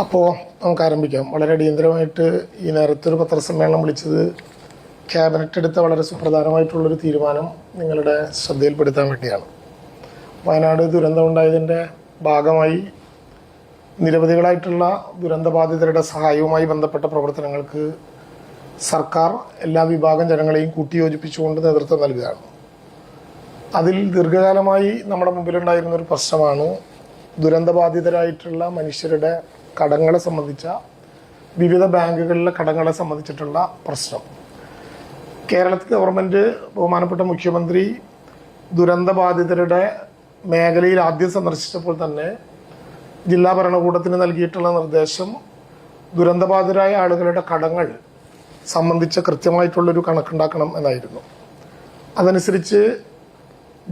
അപ്പോൾ നമുക്ക് ആരംഭിക്കാം. വളരെ അടിയന്തരമായിട്ട് ഈ നേരത്തെ ഒരു പത്രസമ്മേളനം വിളിച്ചത് ക്യാബിനറ്റ് എടുത്ത വളരെ സുപ്രധാനമായിട്ടുള്ളൊരു തീരുമാനം നിങ്ങളുടെ ശ്രദ്ധയിൽപ്പെടുത്താൻ വേണ്ടിയാണ്. വയനാട് ദുരന്തമുണ്ടായതിന്റെ ഭാഗമായി നിരവധികളായിട്ടുള്ള ദുരന്തബാധിതരുടെ സഹായവുമായി ബന്ധപ്പെട്ട പ്രവർത്തനങ്ങൾക്ക് സർക്കാർ എല്ലാ വിഭാഗം ജനങ്ങളെയും കൂട്ടിയോജിപ്പിച്ചുകൊണ്ട് നേതൃത്വം നൽകുകയാണ്. അതിൽ ദീർഘകാലമായി നമ്മുടെ മുമ്പിലുണ്ടായിരുന്ന ഒരു പ്രശ്നമാണ് ദുരന്തബാധിതരായിട്ടുള്ള മനുഷ്യരുടെ കടങ്ങളെ സംബന്ധിച്ച വിവിധ ബാങ്കുകളിലെ കടങ്ങളെ സംബന്ധിച്ചിട്ടുള്ള പ്രശ്നം. കേരളത്തിൽ ഗവൺമെന്റ് ബഹുമാനപ്പെട്ട മുഖ്യമന്ത്രി ദുരന്ത ബാധിതരുടെ മേഖലയിൽ ആദ്യം സന്ദർശിച്ചപ്പോൾ തന്നെ ജില്ലാ ഭരണകൂടത്തിന് നൽകിയിട്ടുള്ള നിർദ്ദേശം ദുരന്തബാധിതരായ ആളുകളുടെ കടങ്ങൾ സംബന്ധിച്ച കൃത്യമായിട്ടുള്ളൊരു കണക്കുണ്ടാക്കണം എന്നായിരുന്നു. അതനുസരിച്ച്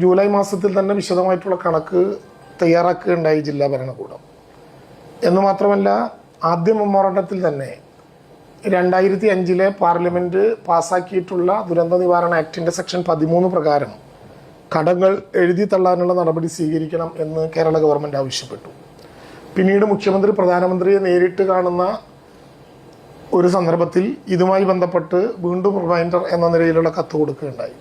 ജൂലൈ മാസത്തിൽ തന്നെ വിശദമായിട്ടുള്ള കണക്ക് തയ്യാറാക്കുകയുണ്ടായി ജില്ലാ ഭരണകൂടം. എന്ന് മാത്രമല്ല ആദ്യ മെമ്മോറണ്ടത്തിൽ തന്നെ രണ്ടായിരത്തി അഞ്ചിലെ പാർലമെന്റ് പാസ്സാക്കിയിട്ടുള്ള ദുരന്ത നിവാരണ ആക്ടിന്റെ സെക്ഷൻ പതിമൂന്ന് പ്രകാരം കടങ്ങൾ എഴുതി തള്ളാനുള്ള നടപടി സ്വീകരിക്കണം എന്ന് കേരള ഗവൺമെന്റ് ആവശ്യപ്പെട്ടു. പിന്നീട് മുഖ്യമന്ത്രി പ്രധാനമന്ത്രിയെ നേരിട്ട് കാണുന്ന ഒരു സന്ദർഭത്തിൽ ഇതുമായി ബന്ധപ്പെട്ട് വീണ്ടും റിമൈൻഡർ എന്ന നിലയിലുള്ള കത്ത് കൊടുക്കുകയുണ്ടായി.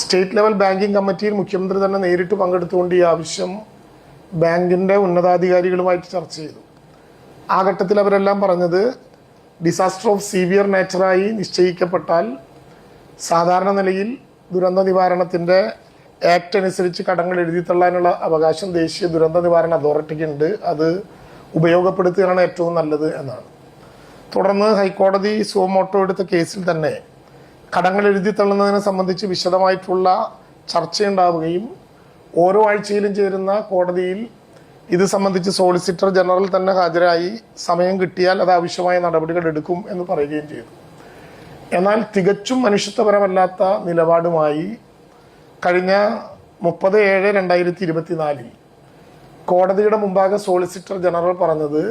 സ്റ്റേറ്റ് ലെവൽ ബാങ്കിംഗ് കമ്മിറ്റിയിൽ മുഖ്യമന്ത്രി തന്നെ നേരിട്ട് പങ്കെടുത്തുകൊണ്ട് ഈ ആവശ്യം ബാങ്കിന്റെ ഉന്നതാധികാരികളുമായിട്ട് ചർച്ച ചെയ്തു. ആ ഘട്ടത്തിൽ അവരെല്ലാം പറഞ്ഞത് ഡിസാസ്റ്റർ ഓഫ് സീവിയർ നേച്ചറായി നിശ്ചയിക്കപ്പെട്ടാൽ സാധാരണ നിലയിൽ ദുരന്ത നിവാരണത്തിന്റെ ആക്ട് അനുസരിച്ച് കടങ്ങൾ എഴുതി തള്ളാനുള്ള അവകാശം ദേശീയ ദുരന്ത നിവാരണ അതോറിറ്റിക്ക് ഉണ്ട്. അത് ഉപയോഗപ്പെടുത്തുകയാണ് ഏറ്റവും നല്ലത് എന്നാണ്. തുടർന്ന് ഹൈക്കോടതി സുവമോട്ടോ എടുത്ത കേസിൽ തന്നെ കടങ്ങൾ എഴുതി തള്ളുന്നതിനെ സംബന്ധിച്ച് വിശദമായിട്ടുള്ള ചർച്ചയുണ്ടാവുകയും ഓരോ ആഴ്ചയിലും ചേരുന്ന കോടതിയിൽ ഇത് സംബന്ധിച്ച് സോളിസിറ്റർ ജനറൽ തന്നെ ഹാജരായി സമയം കിട്ടിയാൽ അത് ആവശ്യമായ നടപടികൾ എടുക്കും എന്ന് പറയുകയും ചെയ്തു. എന്നാൽ തികച്ചും മനുഷ്യത്വപരമല്ലാത്ത നിലപാടുമായി കഴിഞ്ഞ മുപ്പത് ഏഴ് രണ്ടായിരത്തി ഇരുപത്തിനാലിൽ കോടതിയുടെ മുമ്പാകെ സോളിസിറ്റർ ജനറൽ പറഞ്ഞത്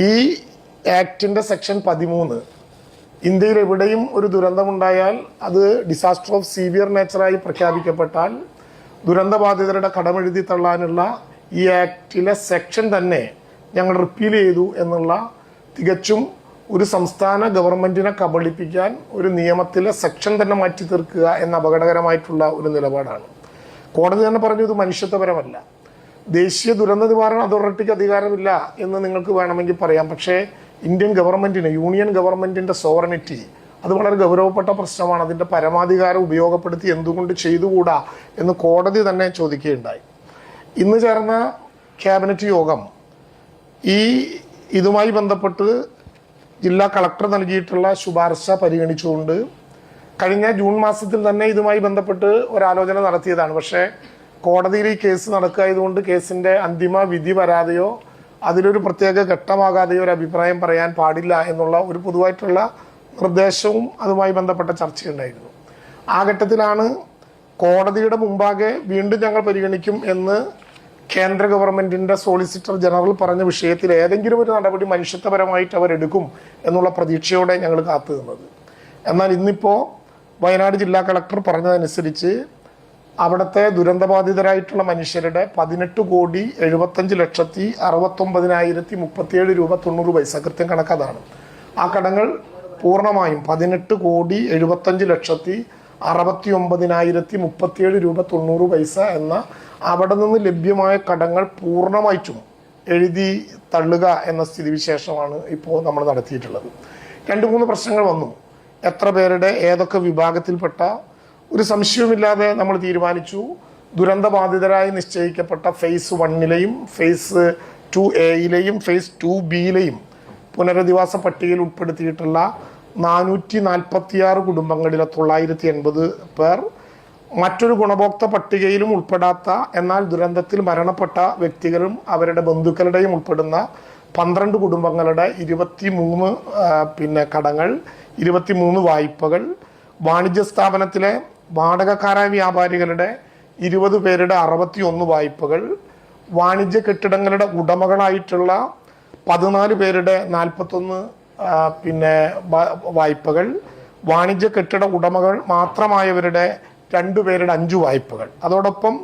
ഈ ആക്ടിന്റെ സെക്ഷൻ പതിമൂന്ന് ഇന്ത്യയിൽ എവിടെയും ഒരു ദുരന്തമുണ്ടായാൽ അത് ഡിസാസ്റ്റർ ഓഫ് സീവിയർ നേച്ചറായി പ്രഖ്യാപിക്കപ്പെട്ടാൽ ദുരന്തബാധിതരുടെ കടമെഴുതി തള്ളാനുള്ള ഈ ആക്ടിലെ സെക്ഷൻ തന്നെ ഞങ്ങൾ റിപ്പീൽ ചെയ്തു എന്നുള്ള തികച്ചും ഒരു സംസ്ഥാന ഗവൺമെന്റിനെ കബളിപ്പിക്കാൻ ഒരു നിയമത്തിലെ സെക്ഷൻ തന്നെ മാറ്റി തീർക്കുക എന്ന അപകടകരമായിട്ടുള്ള ഒരു നിലപാടാണ്. കോടതി തന്നെ പറഞ്ഞു ഇത് മനുഷ്യത്വപരമല്ല. ദേശീയ ദുരന്ത നിവാരണ അതോറിറ്റിക്ക് അധികാരമില്ല എന്ന് നിങ്ങൾക്ക് വേണമെങ്കിൽ പറയാം. പക്ഷേ ഇന്ത്യൻ ഗവൺമെന്റിന് യൂണിയൻ ഗവൺമെന്റിന്റെ സോവറിനിറ്റി അത് വളരെ ഗൗരവപ്പെട്ട പ്രശ്നമാണ്. അതിന്റെ പരമാധികാരം ഉപയോഗപ്പെടുത്തി എന്തുകൊണ്ട് ചെയ്തുകൂടാ എന്ന് കോടതി തന്നെ ചോദിക്കുകയുണ്ടായി. ഇന്ന് ചേർന്ന ക്യാബിനറ്റ് യോഗം ഈ ഇതുമായി ബന്ധപ്പെട്ട് ജില്ലാ കളക്ടർ നൽകിയിട്ടുള്ള ശുപാർശ പരിഗണിച്ചുകൊണ്ട് കഴിഞ്ഞ ജൂൺ മാസത്തിൽ തന്നെ ഇതുമായി ബന്ധപ്പെട്ട് ഒരാലോചന നടത്തിയതാണ്. പക്ഷേ കോടതിയിൽ ഈ കേസ് നടക്കായതുകൊണ്ട് കേസിന്റെ അന്തിമ വിധി വരാതെയോ അതിലൊരു പ്രത്യേക ഘട്ടമാകാതെയോ ഒരു അഭിപ്രായം പറയാൻ പാടില്ല എന്നുള്ള ഒരു പൊതുവായിട്ടുള്ള നിർദ്ദേശവും അതുമായി ബന്ധപ്പെട്ട ചർച്ചയുണ്ടായിരുന്നു. ആ ഘട്ടത്തിലാണ് കോടതിയുടെ മുമ്പാകെ വീണ്ടും ഞങ്ങൾ പരിഗണിക്കും എന്ന് കേന്ദ്ര ഗവൺമെന്റിന്റെ സോളിസിറ്റർ ജനറൽ പറഞ്ഞ വിഷയത്തിൽ ഏതെങ്കിലും ഒരു നടപടി മനുഷ്യത്വപരമായിട്ട് അവരെടുക്കും എന്നുള്ള പ്രതീക്ഷയോടെ ഞങ്ങൾ കാത്തു നിന്നത്. എന്നാൽ ഇന്നിപ്പോൾ വയനാട് ജില്ലാ കളക്ടർ പറഞ്ഞതനുസരിച്ച് അവിടുത്തെ ദുരന്തബാധിതരായിട്ടുള്ള മനുഷ്യരുടെ പതിനെട്ട് കോടി എഴുപത്തഞ്ച് ലക്ഷത്തി അറുപത്തൊമ്പതിനായിരത്തി മുപ്പത്തിയേഴ് രൂപ തൊണ്ണൂറ് പൈസ കൃത്യം കണക്കതാണ് ആ കടങ്ങൾ പൂർണമായും പതിനെട്ട് കോടി എഴുപത്തഞ്ച് ലക്ഷത്തി അറുപത്തി ഒമ്പതിനായിരത്തി മുപ്പത്തിയേഴ് രൂപ തൊണ്ണൂറ് പൈസ എന്ന അവിടെ നിന്ന് ലഭ്യമായ കടങ്ങൾ പൂർണമായിട്ടും എഴുതി തള്ളുക എന്ന സ്ഥിതിവിശേഷമാണ് ഇപ്പോൾ നമ്മൾ നടത്തിയിട്ടുള്ളത്. രണ്ട് മൂന്ന് പ്രശ്നങ്ങൾ വന്നു. എത്ര പേരുടെ ഏതൊക്കെ വിഭാഗത്തിൽപ്പെട്ട ഒരു സംശയവുമില്ലാതെ നമ്മൾ തീരുമാനിച്ചു. ദുരന്തബാധിതരായി നിശ്ചയിക്കപ്പെട്ട ഫേസ് വണ്ണിലെയും ഫേസ് ടു എയിലെയും ഫേസ് ടു ബിയിലെയും പുനരധിവാസ പട്ടികയിൽ ഉൾപ്പെടുത്തിയിട്ടുള്ള നാനൂറ്റി നാൽപ്പത്തിയാറ് കുടുംബങ്ങളിലെ തൊള്ളായിരത്തി എൺപത് പേർ മറ്റൊരു ഗുണഭോക്ത പട്ടികയിലും ഉൾപ്പെടാത്ത എന്നാൽ ദുരന്തത്തിൽ മരണപ്പെട്ട വ്യക്തികളും അവരുടെ ബന്ധുക്കളുടെയും ഉൾപ്പെടുന്ന പന്ത്രണ്ട് കുടുംബങ്ങളുടെ ഇരുപത്തി മൂന്ന് പിന്നെ കടങ്ങൾ ഇരുപത്തി മൂന്ന് വായ്പകൾ വാണിജ്യ സ്ഥാപനത്തിലെ വാടകക്കാരായ വ്യാപാരികളുടെ ഇരുപത് പേരുടെ അറുപത്തി ഒന്ന് വായ്പകൾ വാണിജ്യ കെട്ടിടങ്ങളുടെ ഉടമകളായിട്ടുള്ള പതിനാല് പേരുടെ നാൽപ്പത്തൊന്ന് പിന്നെ വായ്പകൾ വാണിജ്യ കെട്ടിട ഉടമകൾ മാത്രമായവരുടെ രണ്ടുപേരുടെ അഞ്ചു വായ്പകൾ. അതോടൊപ്പം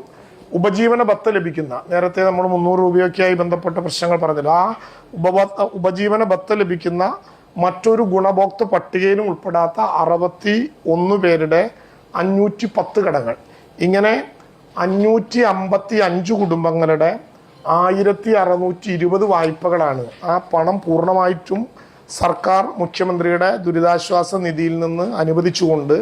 ഉപജീവന ഭത്ത ലഭിക്കുന്ന നേരത്തെ നമ്മൾ മുന്നൂറ് രൂപയൊക്കെയായി ബന്ധപ്പെട്ട പ്രശ്നങ്ങൾ പറഞ്ഞല്ലോ ആ ഉപഭോക്ത ഉപജീവന ഭത്ത ലഭിക്കുന്ന മറ്റൊരു ഗുണഭോക്തൃ പട്ടികയിലും ഉൾപ്പെടാത്ത അറുപത്തി ഒന്ന് പേരുടെ അഞ്ഞൂറ്റി പത്ത് കടങ്ങൾ. ഇങ്ങനെ അഞ്ഞൂറ്റി അമ്പത്തി അഞ്ച് കുടുംബങ്ങളുടെ ആയിരത്തി അറുന്നൂറ്റി ഇരുപത് വായ്പകളാണ് ആ പണം പൂർണമായിട്ടും സർക്കാർ മുഖ്യമന്ത്രിയുടെ ദുരിതാശ്വാസ നിധിയിൽ നിന്ന് അനുവദിച്ചുകൊണ്ട്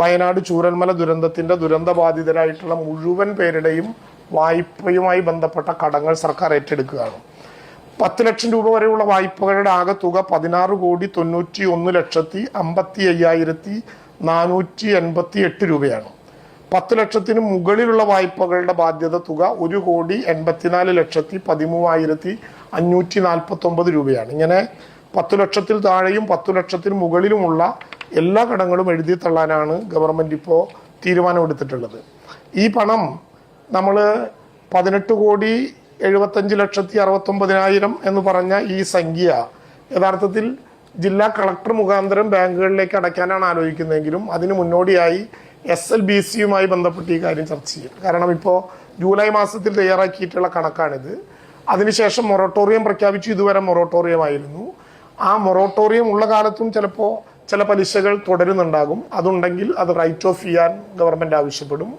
വയനാട് ചൂരൽമല ദുരന്തത്തിന്റെ ദുരന്തബാധിതരായിട്ടുള്ള മുഴുവൻ പേരുടെയും വായ്പയുമായി ബന്ധപ്പെട്ട കടങ്ങൾ സർക്കാർ ഏറ്റെടുക്കുകയാണ്. പത്ത് ലക്ഷം രൂപ വരെയുള്ള വായ്പകളുടെ ആകെ തുക പതിനാറ് കോടി തൊണ്ണൂറ്റി ഒന്ന് ലക്ഷത്തി അമ്പത്തി അയ്യായിരത്തി നാനൂറ്റി എൺപത്തി എട്ട് രൂപയാണ്. പത്ത് ലക്ഷത്തിന് മുകളിലുള്ള വായ്പകളുടെ ബാധ്യത തുക ഒരു കോടി എൺപത്തിനാല് ലക്ഷത്തി പതിമൂവായിരത്തി അഞ്ഞൂറ്റി നാൽപ്പത്തി ഒമ്പത് രൂപയാണ്. ഇങ്ങനെ പത്ത് ലക്ഷത്തിൽ താഴെയും പത്തു ലക്ഷത്തിന് മുകളിലുമുള്ള എല്ലാ കടങ്ങളും എഴുതി തള്ളാനാണ് ഗവൺമെന്റ് ഇപ്പോൾ തീരുമാനമെടുത്തിട്ടുള്ളത്. ഈ പണം നമ്മൾ പതിനെട്ട് കോടി എഴുപത്തഞ്ച് ലക്ഷത്തി അറുപത്തൊമ്പതിനായിരം എന്ന് പറഞ്ഞ ഈ സംഖ്യ യഥാർത്ഥത്തിൽ ജില്ലാ കളക്ടർ മുഖാന്തരം ബാങ്കുകളിലേക്ക് അടയ്ക്കാനാണ് ആലോചിക്കുന്നതെങ്കിലും അതിന് മുന്നോടിയായി എസ് എൽ ബി സിയുമായി ബന്ധപ്പെട്ട് ഈ കാര്യം ചർച്ച ചെയ്യും. കാരണം ഇപ്പോൾ ജൂലൈ മാസത്തിൽ തയ്യാറാക്കിയിട്ടുള്ള കണക്കാണിത്. അതിനുശേഷം മൊറട്ടോറിയം പ്രഖ്യാപിച്ചു. ഇതുവരെ മൊറട്ടോറിയം ആയിരുന്നു ആ മൊറട്ടോറിയം ഉള്ള കാലത്തും ചിലപ്പോൾ ചില പലിശകൾ തുടരുന്നുണ്ടാകും. അതുണ്ടെങ്കിൽ അത് റൈറ്റ് ഓഫ് ചെയ്യാൻ ഗവൺമെന്റ് ആവശ്യപ്പെടും.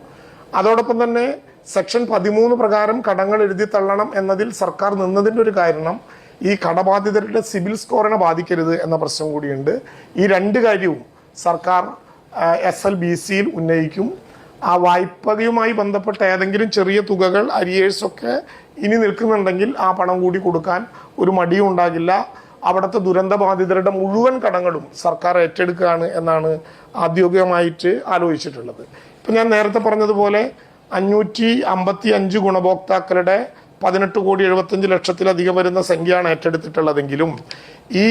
അതോടൊപ്പം തന്നെ സെക്ഷൻ പതിമൂന്ന് പ്രകാരം കടങ്ങൾ എഴുതി തള്ളണം എന്നതിൽ സർക്കാർ നിന്നതിന്റെ ഒരു കാരണം ഈ കടബാധിതരുടെ സിവിൽ സ്കോറിനെ ബാധിക്കരുത് എന്ന പ്രശ്നം കൂടിയുണ്ട്. ഈ രണ്ട് കാര്യവും സർക്കാർ എസ് എൽ ബി സിയിൽ ഉന്നയിക്കും. ആ വായ്പകയുമായി ബന്ധപ്പെട്ട ഏതെങ്കിലും ചെറിയ തുകകൾ അരിയേഴ്സൊക്കെ ഇനി നിൽക്കുന്നുണ്ടെങ്കിൽ ആ പണം കൂടി കൊടുക്കാൻ ഒരു മടിയും ഉണ്ടാകില്ല അവിടുത്തെ ദുരന്തബാധിതരുടെ മുഴുവൻ കടങ്ങളും സർക്കാർ ഏറ്റെടുക്കുകയാണ് എന്നാണ് ഔദ്യോഗികമായിട്ട് ആലോചിച്ചിട്ടുള്ളത്. ഇപ്പം ഞാൻ നേരത്തെ പറഞ്ഞതുപോലെ അഞ്ഞൂറ്റി അമ്പത്തി അഞ്ച് ഗുണഭോക്താക്കളുടെ പതിനെട്ട് കോടി എഴുപത്തഞ്ച് ലക്ഷത്തിലധികം വരുന്ന സംഖ്യയാണ് ഏറ്റെടുത്തിട്ടുള്ളതെങ്കിലും ഈ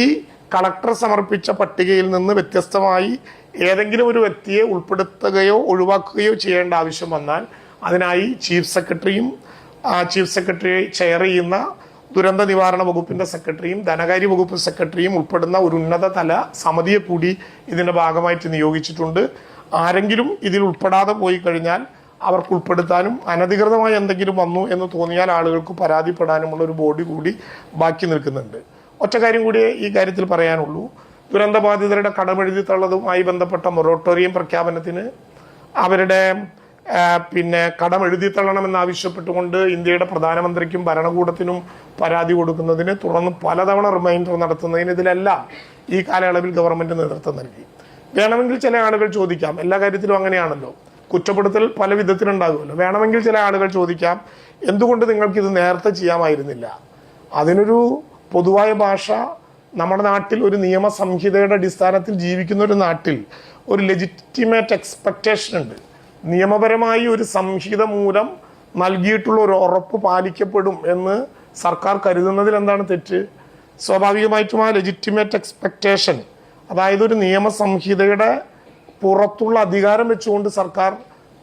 കളക്ടർ സമർപ്പിച്ച പട്ടികയിൽ നിന്ന് വ്യത്യസ്തമായി ഏതെങ്കിലും ഒരു വ്യക്തിയെ ഉൾപ്പെടുത്തുകയോ ഒഴിവാക്കുകയോ ചെയ്യേണ്ട ആവശ്യം വന്നാൽ അതിനായി ചീഫ് സെക്രട്ടറിയും ചീഫ് സെക്രട്ടറി ചെയർ ചെയ്യുന്ന ദുരന്ത നിവാരണ വകുപ്പിന്റെ സെക്രട്ടറിയും ധനകാര്യ വകുപ്പ് സെക്രട്ടറിയും ഉൾപ്പെടുന്ന ഒരു ഉന്നത തല സമിതിയെ കൂടി ഇതിന്റെ ഭാഗമായിട്ട് നിയോഗിച്ചിട്ടുണ്ട്. ആരെങ്കിലും ഇതിൽ ഉൾപ്പെടാതെ പോയി കഴിഞ്ഞാൽ അവർക്ക് ഉൾപ്പെടുത്താനും അനധികൃതമായി എന്തെങ്കിലും വന്നു എന്ന് തോന്നിയാൽ ആളുകൾക്ക് പരാതിപ്പെടാനുമുള്ള ഒരു ബോഡി കൂടി ബാക്കി നിൽക്കുന്നുണ്ട്. ഒറ്റ കാര്യം കൂടി ഈ കാര്യത്തിൽ പറയാനുള്ളൂ. ദുരന്തബാധിതരുടെ കടമെഴുതി തള്ളതുമായി ബന്ധപ്പെട്ട മൊറട്ടോറിയം പ്രഖ്യാപനത്തിന് അവരുടെ പിന്നെ കടം എഴുതി തള്ളണമെന്ന് ആവശ്യപ്പെട്ടുകൊണ്ട് ഇന്ത്യയുടെ പ്രധാനമന്ത്രിക്കും ഭരണകൂടത്തിനും പരാതി കൊടുക്കുന്നതിന് തുടർന്ന് പലതവണ റിമൈൻഡർ നടത്തുന്നതിന് ഇതിലെല്ലാം ഈ കാലയളവിൽ ഗവൺമെന്റ് നേതൃത്വം നൽകി. വേണമെങ്കിൽ ചില ആളുകൾ ചോദിക്കാം എല്ലാ കാര്യത്തിലും അങ്ങനെയാണല്ലോ. കുറ്റപ്പെടുത്തൽ പല വിധത്തിലുണ്ടാകുമല്ലോ. വേണമെങ്കിൽ ചില ആളുകൾ ചോദിക്കാം എന്തുകൊണ്ട് നിങ്ങൾക്ക് ഇത് നേരത്തെ ചെയ്യാമായിരുന്നില്ല? അതിനൊരു പൊതുവായ ഭാഷ നമ്മുടെ നാട്ടിൽ ഒരു നിയമസംഹിതയുടെ അടിസ്ഥാനത്തിൽ ജീവിക്കുന്ന ഒരു നാട്ടിൽ ഒരു ലെജിറ്റിമേറ്റ് എക്സ്പെക്റ്റേഷൻ ഉണ്ട്. നിയമപരമായി ഒരു സംഹിത മൂലം നൽകിയിട്ടുള്ള ഒരു ഉറപ്പ് പാലിക്കപ്പെടും എന്ന് സർക്കാർ കരുതുന്നതിൽ എന്താണ് തെറ്റ്? സ്വാഭാവികമായിട്ടും ആ ലെജിറ്റിമേറ്റ് എക്സ്പെക്റ്റേഷൻ അതായത് ഒരു നിയമസംഹിതയുടെ പുറത്തുള്ള അധികാരം വെച്ചുകൊണ്ട് സർക്കാർ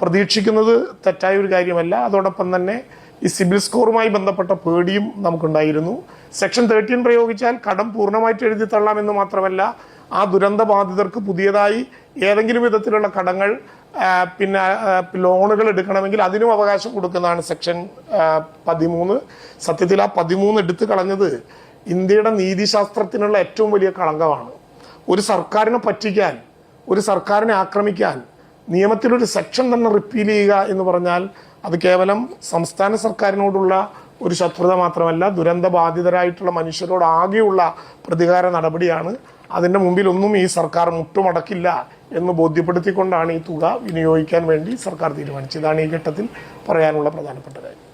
പ്രതീക്ഷിക്കുന്നത് തെറ്റായ ഒരു കാര്യമല്ല. അതോടൊപ്പം തന്നെ ഈ സിബിൽ സ്കോറുമായി ബന്ധപ്പെട്ട പേടിയും നമുക്കുണ്ടായിരുന്നു. സെക്ഷൻ തേർട്ടീൻ പ്രയോഗിച്ചാൽ കടം പൂർണമായിട്ട് എഴുതി തള്ളാം എന്ന് മാത്രമല്ല ആ ദുരന്ത ബാധിതർക്ക് പുതിയതായി ഏതെങ്കിലും വിധത്തിലുള്ള കടങ്ങൾ പിന്നെ ലോണുകൾ എടുക്കണമെങ്കിൽ അതിനും അവകാശം കൊടുക്കുന്നതാണ് സെക്ഷൻ പതിമൂന്ന്. സത്യത്തിൽ ആ പതിമൂന്ന് എടുത്തു കളഞ്ഞത് ഇന്ത്യയുടെ നീതിശാസ്ത്രത്തിനുള്ള ഏറ്റവും വലിയ കളങ്കമാണ്. ഒരു സർക്കാരിനെ പറ്റിക്കാൻ ഒരു സർക്കാരിനെ ആക്രമിക്കാൻ നിയമത്തിലൊരു സെക്ഷൻ തന്നെ റിപ്പീൽ ചെയ്യുക എന്ന് പറഞ്ഞാൽ അത് കേവലം സംസ്ഥാന സർക്കാരിനോടുള്ള ഒരു ശത്രുത മാത്രമല്ല ദുരന്ത ബാധിതരായിട്ടുള്ള മനുഷ്യരോട് ആകെയുള്ള പ്രതികാര നടപടിയാണ് അതിന്റെ മുമ്പിലൊന്നും ഈ സർക്കാർ മുട്ടുമടക്കില്ല എന്ന് ബോധ്യപ്പെടുത്തിക്കൊണ്ടാണ് ഈ തുക വിനിയോഗിക്കാൻ വേണ്ടി സർക്കാർ തീരുമാനിച്ചത്. ഇതാണ് ഈ ഘട്ടത്തിൽ പറയാനുള്ള പ്രധാനപ്പെട്ട കാര്യം.